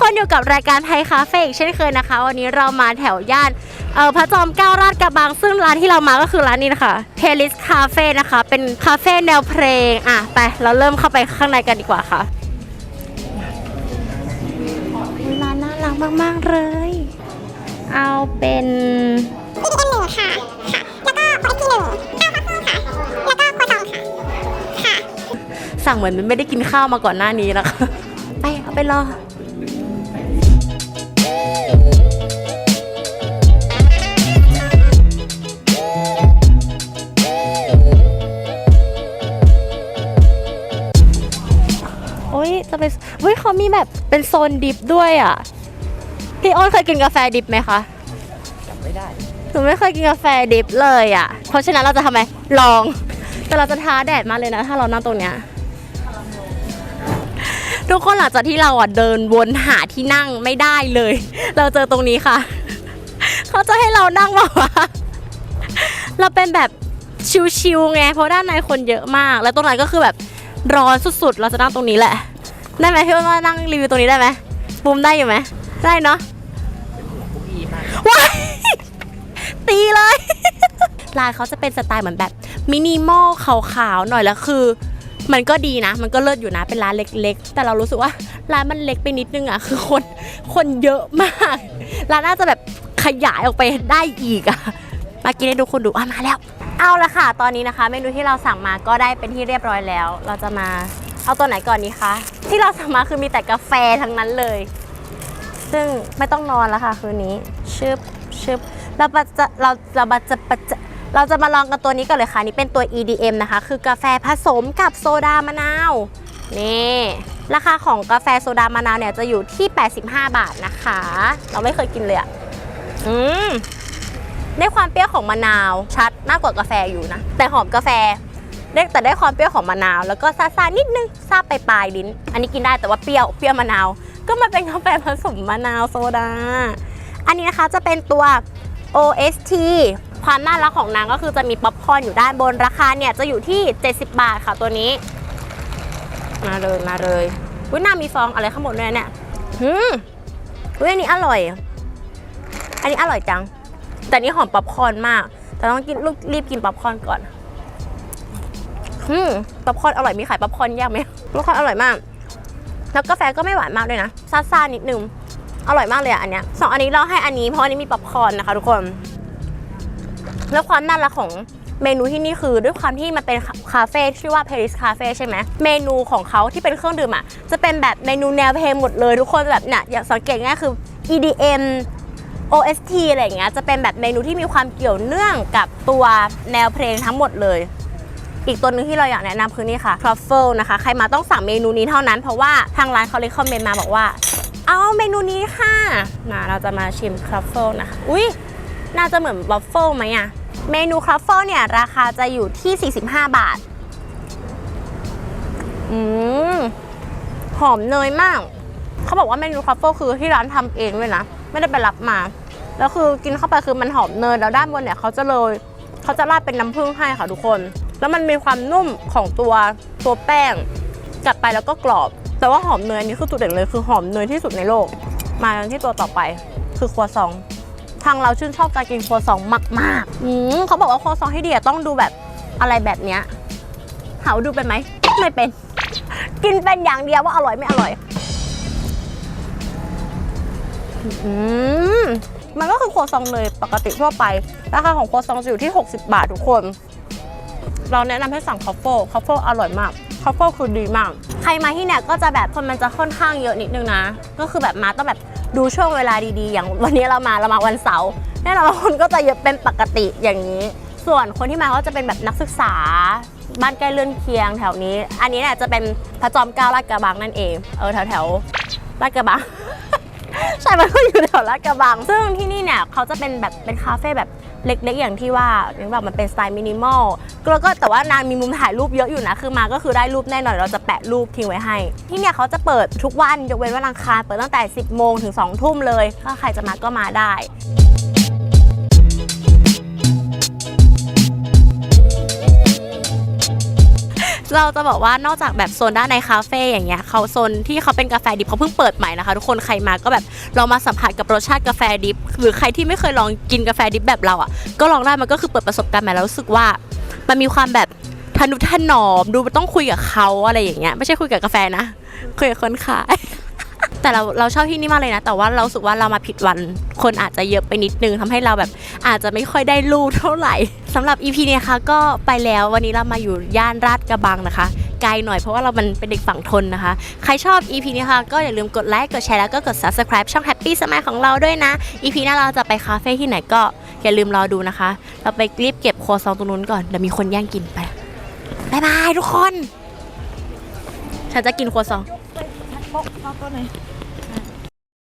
ค่ะทุกคนอยู่กับรายการไทยคาเฟ่อีกเช่นเคยนะคะ วันนี้เรามาแถวย่านเออพระจอมเกล้าราชกระบัง ซึ่งร้านที่เรามาก็คือร้านนี้นะคะเทลิสคาเฟ่นะคะ เป็นคาเฟ่แนวเพลง อะ ไป เราเริ่มเข้าไปข้างในกันดีกว่าค่ะร้านน่ารักมาก ๆ เลย เอาเป็นอีเอ็นหนึ่งค่ะ ค่ะ แล้วก็โอเอสทีหนึ่งข้าวพัฟเฟิลค่ะ แล้วก็ครัวซองค่ะ ค่ะ สั่งเหมือนไม่ได้กินข้าวมาก่อนหน้านี้นะคะ ไป เอาไปรอ โอ้ยจะเป็นเฮ้ยเขามีแบบเป็นโซนดิฟด้วยอะ พี่อ้นเคยกินกาแฟดิฟไหมคะจำไม่ได้หนูไม่เคยกินกาแฟดิฟเลยอะ เพราะฉะนั้นเราจะทำไมลอง แต่เราจะท้าแดดมากเลยนะ ถ้าเรานั่งตรงเนี้ยทุกคนหลังจากที่เราอะเดินวนหาที่นั่งไม่ได้เลย เราเจอตรงนี้ค่ะ เขาจะให้เรานั่งแบบว่า เราเป็นแบบชิวๆไงเพราะด้านในคนเยอะมาก แล้วตรงนั้นก็คือแบบร้อนสุดๆ เราจะนั่งตรงนี้แหละ ได้ไหมพี่ว่านั่งรีวิวตรงนี้ได้ไหมบูมได้อยู่ไหมได้เนาะว้ายตีเลย ร้านเขาจะเป็นสไตล์เหมือนแบบมินิมอลขาวๆหน่อยแล้วคือ มันก็ดีนะ มันก็เลิศอยู่นะเป็นร้านเล็ก ๆ แต่เรารู้สึกว่าร้านมันเล็กไปนิดนึงอะคือคนคนเยอะมากร้านน่าจะแบบขยายออกไปได้อีกอะมากินให้ดูคนดูอะมาแล้ว เอาละค่ะ ตอนนี้นะคะ เมนูที่เราสั่งมาก็ได้เป็นที่เรียบร้อยแล้ว เราจะมา เอาตัวไหนก่อนดีคะ ที่เราสั่งมาคือมีแต่กาแฟทั้งนั้นเลย ซึ่งไม่ต้องนอนแล้วค่ะ คืนนี้ ชึบชึบเราจะเราเราจะจะเราจะมาลองกันตัวนี้ก่อนเลยค่ะ นี่เป็นตัว EDM นะคะ คือกาแฟผสมกับโซดามะนาว นี่ราคาของกาแฟโซดามะนาวเนี่ยจะอยู่ที่ 85 บาทนะคะ เราไม่เคยกินเลยอะอืมได้ความเปรี้ยวของมะนาวชัดมากกว่ากาแฟอยู่นะ แต่หอมกาแฟ ได้แต่ได้ความเปรี้ยวของมะนาว แล้วก็ซาๆนิดนึงซาไปปลายลิ้น อันนี้กินได้แต่ว่าเปรี้ยวเปรี้ยวมะนาว ก็มันเป็นกาแฟผสมมะนาวโซดา อันนี้นะคะจะเป็นตัว OST ความน่ารักของนางก็คือจะมีป๊อปคอร์นอยู่ด้านบนราคาเนี่ยจะอยู่ที่ 70 บาทค่ะตัวนี้ มาเลยมาเลยอุ้ยนามีฟองอะไรข้างบนด้วยเนี่ยหืมอุ้ยอันนี้อร่อย อันนี้อร่อยจัง แต่นี่หอมป๊อปคอร์นมาก แต่ต้องกินลูกรีบกินป๊อปคอร์นก่อน หืมป๊อปคอร์นอร่อยมีขายป๊อปคอร์นยากไหมป๊อปคอร์นอร่อยมาก แล้วกาแฟก็ไม่หวานมากเลยนะซ่าๆนิดนึงอร่อยมากเลยอะอันเนี้ยสองอันนี้เราให้อันนี้เพราะอันนี้มีป๊อปคอร์นนะคะทุกคน แล้วความน่ารักของเมนูที่นี่คือด้วยความที่มันเป็นคาเฟ่ชื่อว่า Paris Cafe ใช่ไหมเมนูของเขาที่เป็นเครื่องดื่มอะจะเป็นแบบเมนูแนวเพลงหมดเลยทุกคนแบบเนี่ยอย่างสังเกตง่ายคือ EDM OST อะไรอย่างเงี้ยจะเป็นแบบเมนูที่มีความเกี่ยวเนื่องกับตัวแนวเพลงทั้งหมดเลย อีกตัวหนึงที่เราอยากแนะนำคือนี่ค่ะ truffle นะคะ ใครมาต้องสั่งเมนูนี้เท่านั้น เพราะว่าทางร้านเขาเลยคอมเมนต์มาบอกว่า เอาเมนูนี้ค่ะมาเราจะมาชิม truffle นะคะ อุ้ยน่าจะเหมือน waffle ไหมอะเมนู truffle เนี่ยราคาจะอยู่ที่ 45 บาท อืมหอมเนยมาก เขาบอกว่าเมนู truffle คือที่ร้านทำเองด้วยนะ ไม่ได้ไปรับมา แล้วคือกินเข้าไปคือมันหอมเนยแล้วด้านบนเนี่ยเขาจะโรยเขาจะราดเป็นน้ำผึ้งให้ค่ะทุกคน แล้วมันมีความนุ่มของตัวตัวแป้ง กัดไปแล้วก็กรอบ แต่ว่าหอมเนยอันนี้คือจุดเด่นเลยคือหอมเนยที่สุดในโลก มากันที่ตัวต่อไปคือครัวซอง ทางเราชื่นชอบการกินครัวซองมากๆอืมเขาบอกว่าครัวซองให้ดีต้องดูแบบอะไรแบบเนี้ยถามว่าดูเป็นไหมไม่เป็น กินเป็นอย่างเดียวว่าอร่อยไม่อร่อยอืมมันก็คือครัวซองเลยปกติทั่วไป ราคาของครัวซองจะอยู่ที่ 60 บาททุกคน เราแนะนำให้สั่งคอฟเฟิลคอฟเฟิลอร่อยมากคอฟเฟิลคือดีมาก ใครมาที่เนี่ยก็จะแบบคนมันจะค่อนข้างเยอะนิดนึงนะ ก็คือแบบมาต้องแบบดูช่วงเวลาดีๆ อย่างวันนี้เรามาเรามาวันเสาร์แน่นอนคนก็จะเยอะเป็นปกติอย่างนี้ ส่วนคนที่มาก็จะเป็นแบบนักศึกษา บ้านใกล้เลื่อนเคียงแถวนี้ อันนี้เนี่ยจะเป็นพระจอมเกล้าลาดกระบังนั่นเองเออแถวแถวลาดกระบังใช่ มันก็อยู่แถวลาดกระบัง ซึ่งที่นี่เนี่ยเขาจะเป็นแบบเป็นคาเฟ่แบบ เล็กๆ อย่างที่ว่าอย่างแบบมันเป็นสไตล์มินิมอลแล้วก็แต่ว่านางมีมุมถ่ายรูปเยอะอยู่นะ คือมาก็คือได้รูปแน่นอนเราจะแปะรูปทิ้งไว้ให้ ที่เนี่ยเขาจะเปิดทุกวันยกเว้นวันอังคารเปิดตั้งแต่ 10 โมงถึง 2 ทุ่มเลย ถ้าใครจะมาก็มาได้ เราจะบอกว่านอกจากแบบโซนด้านในคาเฟ่อย่างเงี้ยเขาโซนที่เขาเป็นกาแฟดิบเขาเพิ่งเปิดใหม่นะคะทุกคนใครมาก็แบบลองมาสัมผัสกับรสชาติกาแฟดิบหรือใครที่ไม่เคยลองกินกาแฟดิบแบบเราอะก็ลองได้มันก็คือเปิดประสบการณ์ใหม่แล้วรู้สึกว่า มันมีความแบบทนุถนอมดูต้องคุยกับเขาอะไรอย่างเงี้ยไม่ใช่คุยกับกาแฟนะคุยกับคนขาย แต่เราเราชอบที่นี่มากเลยนะ แต่ว่าเราสึกว่าเรามาผิดวัน คนอาจจะเยอะไปนิดนึงทำให้เราแบบอาจจะไม่ค่อยได้รูเท่าไหร่สำหรับ EP เนี่ยค่ะก็ไปแล้ววันนี้เรามาอยู่ย่านราดกระบังนะคะไกลหน่อยเพราะว่าเรามันเป็นเด็กฝั่งทนนะคะ ใครชอบ EP นี้ค่ะก็อย่าลืมกดไลค์กดแชร์แล้วก็กด subscribe ช่อง Happy Smile ของเราด้วยนะ EP หน้าเราจะไปคาเฟ่ที่ไหนก็อย่าลืมรอดูนะคะ เราไปรีบเก็บครัวซองตรงนู้นก่อนเดี๋ยวมีคนแย่งกินไปบายบายทุกคน ฉันจะกินครัวซอง